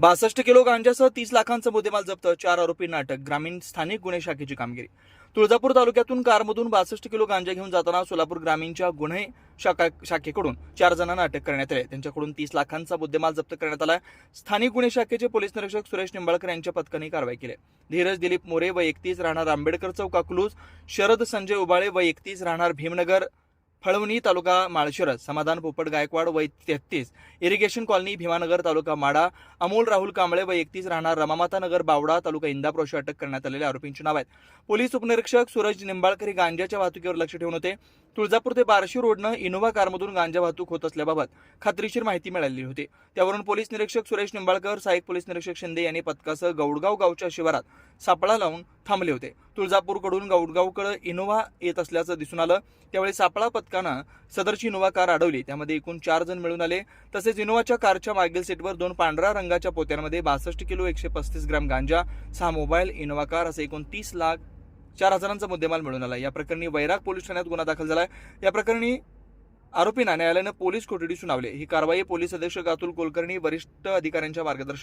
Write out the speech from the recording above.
बासष्ट किलो गांजासह तीस लाखांचा मुद्देमाल जप्त चार आरोपींना अटक ग्रामीण स्थानिक गुन्हे शाखेची कामगिरी. तुळजापूर तालुक्यातून कारमधून बासष्ट किलो गांजा घेऊन जाताना सोलापूर ग्रामीणच्या गुन्हे शाखा शाखेकडून चार जणांना अटक करण्यात आली. त्यांच्याकडून तीस लाखांचा मुद्देमाल जप्त करण्यात आला. स्थानिक गुन्हे शाखेचे पोलीस निरीक्षक सुरेश निंबाळकर यांच्या पथकाने कारवाई केली. धीरज दिलीप मोरे व एकतीस राहणार आंबेडकर चौक अकलूज शरद संजय उबाळे व एकतीस राहणार भीमनगर फळवणी तालुका माळशिरस समाधान पोपट गायकवाड वय तेहतीस इरिगेशन कॉलनी भीमानगर तालुका माडा अमोल राहुल कांबळे व एकतीस राहणार रमामाता नगर बावडा तालुका इंदापूर अशी अटक करण्यात आलेल्या आरोपींची नाव आहेत. पोलीस उपनिरीक्षक सूरज निंबाळकर हे गांजाच्या वाहतुकीवर लक्ष ठेवून होते. तुळजापूर ते बार्शी रोडनं इनोव्हा कारमधून गांजा वाहतूक होत असल्याबाबत खात्रीशीर माहिती मिळालेली होती. त्यावरून पोलीस निरीक्षक सुरेश निंबाळकर सहाय्यक पोलीस निरीक्षक शिंदे यांनी पथकासह गौडगाव गावच्या शिवारात सापळा लावून थांबले होते. तुळजापूरकडून गौडगावकडे इनोव्हा येत असल्याचं दिसून आलं. त्यावेळी सापळा पथकानं सदरची इनोव्हा कार अडवली. त्यामध्ये एकूण चार जण मिळून आले. तसेच इनोव्हाच्या कारच्या मागील सीटवर दोन पांढऱ्या रंगाच्या पोत्यांमध्ये बासष्ट किलो एकशे पस्तीस ग्रॅम गांजा सहा मोबाईल इनोव्हा कार असे एकूण तीस लाख चार हजारांचा मुद्देमाल मिळून आला. या प्रकरणी वैराग पोलीस ठाण्यात गुन्हा दाखल झालाय. या प्रकरणी आरोपींना न्यायालयानं पोलीस कोठडी सुनावले. ही कारवाई पोलीस अधीक्षक अतुल कुलकर्णी वरिष्ठ अधिकाऱ्यांच्या मार्गदर्शन